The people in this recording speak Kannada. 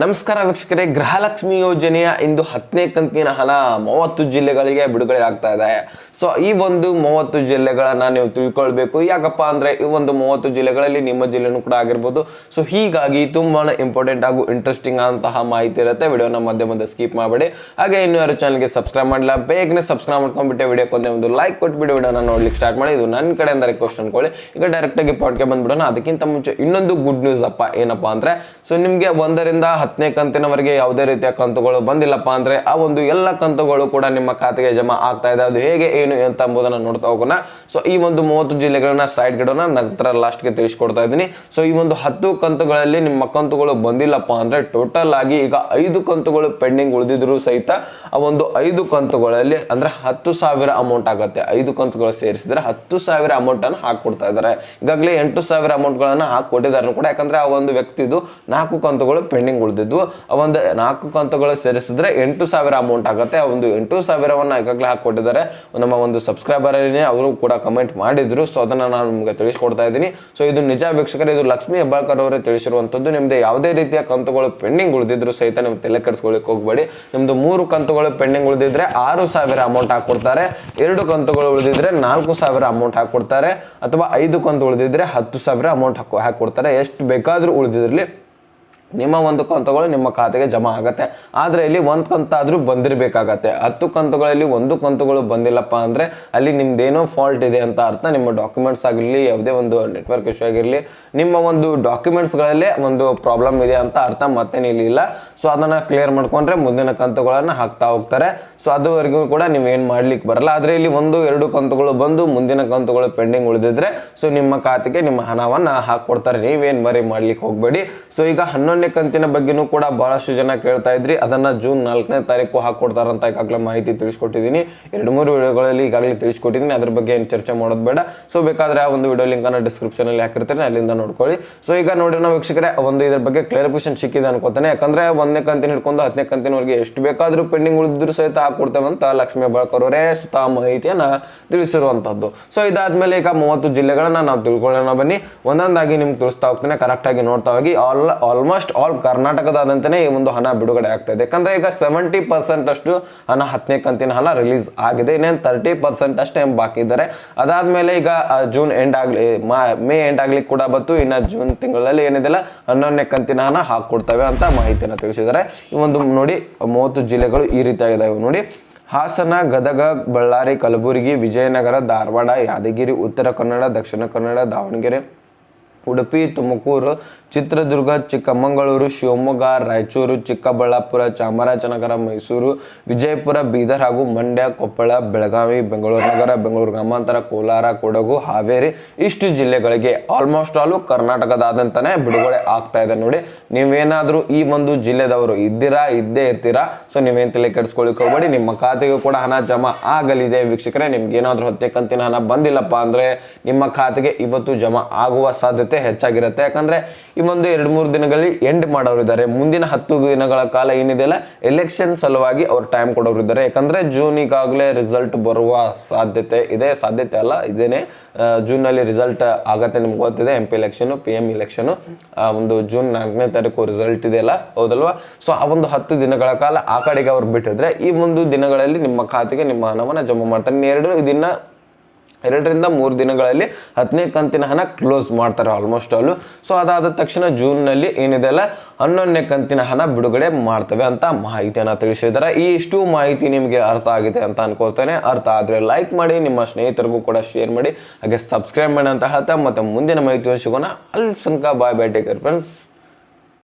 ನಮಸ್ಕಾರ ವೀಕ್ಷಕರೇ, ಗೃಹಲಕ್ಷ್ಮಿ ಯೋಜನೆಯ ಇಂದು ಹತ್ತನೇ ಕಂತಿನ ಹಣ ಮೂವತ್ತು ಜಿಲ್ಲೆಗಳಿಗೆ ಬಿಡುಗಡೆ ಆಗ್ತಾ ಇದೆ. ಸೊ ಈ ಒಂದು ಮೂವತ್ತು ಜಿಲ್ಲೆಗಳನ್ನ ನೀವು ತಿಳ್ಕೊಳ್ಬೇಕು. ಯಾಕಪ್ಪ ಅಂದ್ರೆ, ಈ ಒಂದು ಮೂವತ್ತು ಜಿಲ್ಲೆಗಳಲ್ಲಿ ನಿಮ್ಮ ಜಿಲ್ಲೆನೂ ಕೂಡ ಆಗಿರ್ಬೋದು. ಸೊ ಹೀಗಾಗಿ ತುಂಬಾ ಇಂಪಾರ್ಟೆಂಟ್ ಹಾಗೂ ಇಂಟ್ರೆಸ್ಟಿಂಗ್ ಆದಂತಹ ಮಾಹಿತಿ ಇರುತ್ತೆ. ವಿಡಿಯೋನ ಮಧ್ಯೆ ಮಧ್ಯೆ ಸ್ಕಿಪ್ ಮಾಡಬೇಡಿ. ಹಾಗೆ ಇನ್ನು ಯಾರು ಚಾನಲ್ಗೆ ಸಬ್ಸ್ಕ್ರೈಬ್ ಮಾಡಲ್ಲ ಬೇಗನೆ ಸಬ್ಸ್ಕ್ರೈಬ್ ಮಾಡ್ಕೊಂಡ್ಬಿಟ್ಟೆ ವಿಡಿಯೋಕ್ಕೆ ಒಂದೇ ಒಂದು ಲೈಕ್ ಕೊಟ್ಬಿಟ್ಟು ವಿಡಿಯೋನ ನೋಡ್ಲಿಕ್ಕೆ ಸ್ಟಾರ್ಟ್ ಮಾಡಿ. ಇದು ನನ್ನ ಕಡೆಯಿಂದ ರಿಕ್ವೆಸ್ಟ್ ಅನ್ಕೊಳ್ಳಿ. ಈಗ ಡೈರೆಕ್ಟಾಗಿ ಪಾಡ್ಕೆ ಬಂದ್ಬಿಡೋಣ. ಅದಕ್ಕಿಂತ ಮುಂಚೆ ಇನ್ನೊಂದು ಗುಡ್ ನ್ಯೂಸ್ ಅಪ್ಪ ಏನಪ್ಪಾ ಅಂದ್ರೆ ಸೊ ನಿಮಗೆ ಒಂದರಿಂದ ಹತ್ತನೇ ಕಂತಿನವರೆಗೆ ಯಾವುದೇ ರೀತಿಯ ಕಂತುಗಳು ಬಂದಿಲ್ಲಪ್ಪ ಅಂದ್ರೆ ಆ ಒಂದು ಎಲ್ಲ ಕಂತುಗಳು ಕೂಡ ನಿಮ್ಮ ಖಾತೆಗೆ ಜಮಾ ಆಗ್ತಾ ಇದೆ. ಅದು ಹೇಗೆ, ಏನು ಅಂತ ಎಂಬುದನ್ನು ನೋಡ್ತಾ ಹೋಗೋಣ. ಸೊ ಈ ಒಂದು ಮೂವತ್ತು ಜಿಲ್ಲೆಗಳನ್ನ ಸೈಡ್ ಗಿಡೋಣ. ನಂತರ ಲಾಸ್ಟ್ಗೆ ತಿಳಿಸ್ಕೊಡ್ತಾ ಇದ್ದೀನಿ. ಸೊ ಈ ಒಂದು ಹತ್ತು ಕಂತುಗಳಲ್ಲಿ ನಿಮ್ಮ ಕಂತುಗಳು ಬಂದಿಲ್ಲಪ್ಪ ಅಂದ್ರೆ ಟೋಟಲ್ ಆಗಿ ಈಗ ಐದು ಕಂತುಗಳು ಪೆಂಡಿಂಗ್ ಉಳಿದಿದ್ರು ಸಹಿತ ಆ ಒಂದು ಐದು ಕಂತುಗಳಲ್ಲಿ ಅಂದ್ರೆ ಹತ್ತು ಸಾವಿರ ಅಮೌಂಟ್ ಆಗುತ್ತೆ. ಐದು ಕಂತುಗಳು ಸೇರಿಸಿದ್ರೆ ಹತ್ತು ಸಾವಿರ ಅಮೌಂಟ್ ಅನ್ನು ಹಾಕೊಡ್ತಾ ಇದ್ದಾರೆ. ಈಗಾಗಲೇ ಎಂಟು ಸಾವಿರ ಅಮೌಂಟ್ ಗಳನ್ನ ಕೊಟ್ಟಿದ್ದಾರೆ ಕೂಡ. ಯಾಕಂದ್ರೆ ಆ ಒಂದು ವ್ಯಕ್ತಿದು ನಾಲ್ಕು ಕಂತುಗಳು ಪೆಂಡಿಂಗ್ ಉಳಿದಿದ್ವು ಆ ಒಂದು ನಾಲ್ಕು ಕಂತುಗಳು ಸೇರಿಸಿದ್ರೆ ಎಂಟು ಸಾವಿರ ಅಮೌಂಟ್ ಆಗುತ್ತೆ. ಆ ಒಂದು ಎಂಟು ಸಾವಿರವನ್ನು ಈಗಾಗಲೇ ಹಾಕ್ಕೊಟ್ಟಿದ್ದಾರೆ. ನಮ್ಮ ಒಂದು ಸಬ್ಸ್ಕ್ರೈಬರ್ ಅವರು ಕೂಡ ಕಮೆಂಟ್ ಮಾಡಿದ್ರು. ಸೊ ಅದನ್ನು ನಾನು ನಿಮಗೆ ತಿಳಿಸ್ಕೊಡ್ತಾ ಇದ್ದೀನಿ. ಸೊ ಇದು ನಿಜ ವೀಕ್ಷಕರು, ಇದು ಲಕ್ಷ್ಮಿ ಹೆಬ್ಬಾಳ್ಕರ್ ಅವರೇ ತಿಳಿಸಿರುವಂಥದ್ದು ನಿಮ್ದು ಯಾವುದೇ ರೀತಿಯ ಕಂತುಗಳು ಪೆಂಡಿಂಗ್ ಉಳಿದಿದ್ರು ಸಹಿತ ನೀವು ತಲೆ ಕೆಡಿಸ್ಕೊಳ್ಳಿಕ್ಕೆ ಹೋಗಬೇಡಿ. ನಿಮ್ದು ಮೂರು ಕಂತುಗಳು ಪೆಂಡಿಂಗ್ ಉಳಿದಿದ್ರೆ ಆರು ಸಾವಿರ ಅಮೌಂಟ್ ಹಾಕ್ಕೊಡ್ತಾರೆ. ಎರಡು ಕಂತುಗಳು ಉಳಿದಿದ್ರೆ ನಾಲ್ಕು ಸಾವಿರ ಅಮೌಂಟ್ ಹಾಕ್ಕೊಡ್ತಾರೆ. ಅಥವಾ ಐದು ಕಂತು ಉಳಿದಿದ್ರೆ ಹತ್ತು ಸಾವಿರ ಅಮೌಂಟ್ ಹಾಕಿ, ಹಾಕ್ಕೊಡ್ತಾರೆ. ಎಷ್ಟು ಬೇಕಾದರೂ ಉಳಿದಿರಲಿ ನಿಮ್ಮ ಒಂದು ಕಂತುಗಳು ನಿಮ್ಮ ಖಾತೆಗೆ ಜಮಾ ಆಗುತ್ತೆ. ಆದರೆ ಇಲ್ಲಿ ಒಂದು ಕಂತಾದರೂ ಬಂದಿರಬೇಕಾಗತ್ತೆ. ಹತ್ತು ಕಂತುಗಳಲ್ಲಿ ಒಂದು ಕಂತುಗಳು ಬಂದಿಲ್ಲಪ್ಪ ಅಂದರೆ ಅಲ್ಲಿ ನಿಮ್ಮದೇನೋ ಫಾಲ್ಟ್ ಇದೆ ಅಂತ ಅರ್ಥ. ನಿಮ್ಮ ಡಾಕ್ಯುಮೆಂಟ್ಸ್ ಆಗಿರಲಿ, ಯಾವುದೇ ಒಂದು ನೆಟ್ವರ್ಕ್ ಇಶ್ಯೂ ಆಗಿರಲಿ, ನಿಮ್ಮ ಒಂದು ಡಾಕ್ಯುಮೆಂಟ್ಸ್ಗಳಲ್ಲೇ ಒಂದು ಪ್ರಾಬ್ಲಮ್ ಇದೆ ಅಂತ ಅರ್ಥ ಮತ್ತೇನಿಲ್ಲ ಸೊ ಅದನ್ನು ಕ್ಲಿಯರ್ ಮಾಡ್ಕೊಂಡ್ರೆ ಮುಂದಿನ ಕಂತುಗಳನ್ನು ಹಾಕ್ತಾ ಹೋಗ್ತಾರೆ. ಸೊ ಅದುವರೆಗೂ ಕೂಡ ನೀವು ಏನು ಮಾಡ್ಲಿಕ್ಕೆ ಬರಲ್ಲ. ಆದರೆ ಇಲ್ಲಿ ಒಂದು, ಎರಡು ಕಂತುಗಳು ಬಂದು ಮುಂದಿನ ಕಂತುಗಳು ಪೆಂಡಿಂಗ್ ಉಳಿದಿದ್ರೆ ಸೊ ನಿಮ್ಮ ಖಾತೆಗೆ ನಿಮ್ಮ ಹಣವನ್ನು ಹಾಕ್ಕೊಡ್ತಾರೆ. ನೀವೇನು ಮರಿ ಮಾಡ್ಲಿಕ್ಕೆ ಹೋಗಬೇಡಿ. ಸೊ ಈಗ ಹನ್ನೊಂದನೇ ಕಂತಿನ ಬಗ್ಗೆನೂ ಕೂಡ ಬಹಳಷ್ಟು ಜನ ಕೇಳ್ತಾ ಇದ್ರಿ. ಅದನ್ನ ಜೂನ್ ನಾಲ್ಕನೇ ತಾರೀಕು ಹಾಕೊಡ್ತಾರಂತ ಈಗಾಗಲೇ ಮಾಹಿತಿ ತಿಳಿಸ್ಕೊಟ್ಟಿದ್ದೀನಿ. ಎರಡು ಮೂರು ವಿಡಿಯೋಗಳಲ್ಲಿ ಈಗಾಗಲೇ ತಿಳಿಸ್ಕೊಟ್ಟಿದ್ದೀನಿ. ಅದ್ರ ಬಗ್ಗೆ ಏನು ಚರ್ಚೆ ಮಾಡೋದು ಬೇಡ. ಸೊ ಬೇಕಾದ್ರೆ ಆ ಒಂದು ವಿಡಿಯೋ ಲಿಂಕ್ ಅನ್ನು ಡಿಸ್ಕ್ರಿಪ್ಷನ್ ಅಲ್ಲಿ ಹಾಕಿರ್ತೀನಿ. ಅಲ್ಲಿಂದ ನೋಡ್ಕೊಳ್ಳಿ. ಸೊ ಈಗ ನೋಡಿ ನಾವು ವೀಕ್ಷಕರೆ ಒಂದು ಇದ್ರ ಬಗ್ಗೆ ಕ್ಲಾರಿಫಿಕೇಶನ್ ಸಿಕ್ಕಿದೆ ಅನ್ಕೋತಾನೆ. ಯಾಕಂದ್ರೆ ಒಂದನೇ ಕಂತಿನ ಹಿಡ್ಕೊಂಡು ಹತ್ತನೇ ಕಂತಿನವರೆಗೆ ಎಷ್ಟು ಬೇಕಾದರೂ ಪೆಂಡಿಂಗ್ ಉಳಿದ್ರು ಸಹಿತ ಹಾಕೊಡ್ತೇವೆ ಅಂತ ಲಕ್ಷ್ಮೀ ಬಾಳ್ಕರ್ ಅವರೇ ಮಾಹಿತಿಯನ್ನು ತಿಳಿಸಿರುವಂತದ್ದು. ಸೊ ಇದಾದ್ಮೇಲೆ ಈಗ ಮೂವತ್ತು ಜಿಲ್ಲೆಗಳನ್ನ ನಾವು ತಿಳ್ಕೊಳ್ಳೋಣ ಬನ್ನಿ. ಒಂದೊಂದಾಗಿ ನಿಮ್ಗೆ ತಿಳಿಸ್ತಾ ಹೋಗ್ತೇನೆ. ಕರೆಕ್ಟಾಗಿ ನೋಡ್ತಾ ಹೋಗಿ. ಆಲ್ ಆಲ್ಮೋಸ್ಟ್ ಆಲ್ ಕರ್ನಾಟಕದಾದಂತನೇ ಈ ಒಂದು ಹಣ ಬಿಡುಗಡೆ ಆಗ್ತಾ ಇದೆ. ಯಾಕಂದ್ರೆ ಈಗ ಸೆವೆಂಟಿ ಪರ್ಸೆಂಟ್ ಅಷ್ಟು ಹಣ ಹತ್ತನೇ ಕಂತಿನ ಹಣ ರಿಲೀಸ್ ಆಗಿದೆ. ಇನ್ನೇನು ತರ್ಟಿ ಪರ್ಸೆಂಟ್ ಅಷ್ಟೇ ಬಾಕಿ ಇದ್ದಾರೆ. ಅದಾದಮೇಲೆ ಈಗ ಜೂನ್ ಎಂಡ್ ಆಗಲಿ ಮಾ- ಎಂಡ್ ಆಗಲಿ ಕೂಡ ಬಂತು. ಇನ್ನು ಜೂನ್ ತಿಂಗಳಲ್ಲಿ ಏನಿದೆಲ್ಲ ಹನ್ನೊಂದನೇ ಕಂತಿನ ಹಣ ಹಾಕ್ಕೊಡ್ತವೆ ಅಂತ ಮಾಹಿತಿಯನ್ನು ತಿಳಿಸಿದ್ದಾರೆ. ಈ ಒಂದು ನೋಡಿ, ಮೂವತ್ತು ಜಿಲ್ಲೆಗಳು ಈ ರೀತಿಯಾಗಿದ್ದಾವೆ ನೋಡಿ. ಹಾಸನ, ಗದಗ, ಬಳ್ಳಾರಿ, ಕಲಬುರಗಿ, ವಿಜಯನಗರ, ಧಾರವಾಡ, ಯಾದಗಿರಿ, ಉತ್ತರ ಕನ್ನಡ, ದಕ್ಷಿಣ ಕನ್ನಡ, ದಾವಣಗೆರೆ ಉಡುಪಿ, ತುಮಕೂರು, ಚಿತ್ರದುರ್ಗ, ಚಿಕ್ಕಮಗಳೂರು, ಶಿವಮೊಗ್ಗ, ರಾಯಚೂರು, ಚಿಕ್ಕಬಳ್ಳಾಪುರ, ಚಾಮರಾಜನಗರ, ಮೈಸೂರು, ವಿಜಯಪುರ, ಬೀದರ್ ಹಾಗೂ ಮಂಡ್ಯ, ಕೊಪ್ಪಳ, ಬೆಳಗಾವಿ, ಬೆಂಗಳೂರು ನಗರ, ಬೆಂಗಳೂರು ಗ್ರಾಮಾಂತರ, ಕೋಲಾರ, ಕೊಡಗು, ಹಾವೇರಿ ಇಷ್ಟು ಜಿಲ್ಲೆಗಳಿಗೆ ಆಲ್ಮೋಸ್ಟ್ ಆಲು ಕರ್ನಾಟಕದಾದಂತಾನೆ ಬಿಡುಗಡೆ ಆಗ್ತಾ ಇದೆ ನೋಡಿ. ನೀವೇನಾದ್ರೂ ಈ ಒಂದು ಜಿಲ್ಲೆದವರು ಇದ್ದೀರಾ, ಇದ್ದೇ ಇರ್ತೀರಾ? ಸೊ ನೀವೇನು ತಲೆ ಕೆಡಿಸ್ಕೊಳ್ಳಿಕ್ ಹೋಗ್ಬೇಡಿ ನಿಮ್ಮ ಖಾತೆಗೂ ಕೂಡ ಹಣ ಜಮಾ ಆಗಲಿದೆ. ವೀಕ್ಷಕರೇ ನಿಮ್ಗೆ ಏನಾದರೂ ಹತ್ತೆ ಕಂತಿನ ಹಣ ಬಂದಿಲ್ಲಪ್ಪ ಅಂದ್ರೆ ನಿಮ್ಮ ಖಾತೆಗೆ ಇವತ್ತು ಜಮಾ ಆಗುವ ಸಾಧ್ಯತೆ ಹೆಚ್ಚಾಗಿರುತ್ತೆ ಯಾಕಂದ್ರೆ ಈ ಒಂದು ಎರಡು ಮೂರು ದಿನಗಳಲ್ಲಿ ಎಂಡ್ ಮಾಡೋರು ಇದ್ದಾರೆ. ಮುಂದಿನ ಹತ್ತು ದಿನಗಳ ಕಾಲ ಏನಿದೆಯಲ್ಲ ಎಲೆಕ್ಷನ್ ಸಲುವಾಗಿ ಅವ್ರು ಟೈಮ್ ಕೊಡೋರಿದ್ದಾರೆ ಯಾಕಂದ್ರೆ ಜೂನ್ ಈಗಾಗಲೇ ರಿಸಲ್ಟ್ ಬರುವ ಸಾಧ್ಯತೆ ಇದೆ, ಸಾಧ್ಯತೆ ಅಲ್ಲ, ಇದೇನೆ ಜೂನಲ್ಲಿ ಜೂನ್ನಲ್ಲಿ ರಿಸಲ್ಟ್ ಆಗತ್ತೆ ನಿಮ್ಗೆ ಗೊತ್ತಿದೆ. M P election P M election ಒಂದು ಜೂನ್ ನಾಲ್ಕನೇ ತಾರೀಕು ರಿಸಲ್ಟ್ ಇದೆಯಲ್ಲ ಹೌದಲ್ವಾ? ಸೊ ಆ ಒಂದು ಹತ್ತು ದಿನಗಳ ಕಾಲ ಆ ಕಡೆಗೆ ಅವ್ರು ಬಿಟ್ಟಿದ್ರೆ ಈ ಒಂದು ದಿನಗಳಲ್ಲಿ ನಿಮ್ಮ ಖಾತೆಗೆ ನಿಮ್ಮ ಹಣವನ್ನು ಜಮಾ ಮಾಡ್ತಾರೆ. ಎರಡು ಇದನ್ನ ಎರಡರಿಂದ ಮೂರು ದಿನಗಳಲ್ಲಿ ಹತ್ತನೇ ಕಂತಿನ ಹಣ ಕ್ಲೋಸ್ ಮಾಡ್ತಾರೆ ಆಲ್ಮೋಸ್ಟ್ ಆಲು ಸೊ ಅದಾದ ತಕ್ಷಣ ಜೂನ್ನಲ್ಲಿ ಏನಿದೆ ಅಲ್ಲ, ಹನ್ನೊಂದನೇ ಕಂತಿನ ಹಣ ಬಿಡುಗಡೆ ಮಾಡ್ತವೆ ಅಂತ ಮಾಹಿತಿಯನ್ನು ತಿಳಿಸಿದ್ದಾರೆ. ಈ ಇಷ್ಟು ಮಾಹಿತಿ ನಿಮಗೆ ಅರ್ಥ ಆಗಿದೆ ಅಂತ ಅನ್ಕೋತೇನೆ ಅರ್ಥ ಆದರೆ ಲೈಕ್ ಮಾಡಿ, ನಿಮ್ಮ ಸ್ನೇಹಿತರಿಗೂ ಕೂಡ ಶೇರ್ ಮಾಡಿ. ಹಾಗೆ ಸಬ್ಸ್ಕ್ರೈಬ್ ಮಾಡಿ ಅಂತ ಹೇಳ್ತಾ ಮತ್ತೆ ಮುಂದಿನ ಮಾಹಿತಿ ಸಿಗೋಣ ಅಲ್ಲಿ ತನಕ ಬಾಯ್ ಬೈ ಟೇಕರ್ ಫ್ರೆಂಡ್ಸ್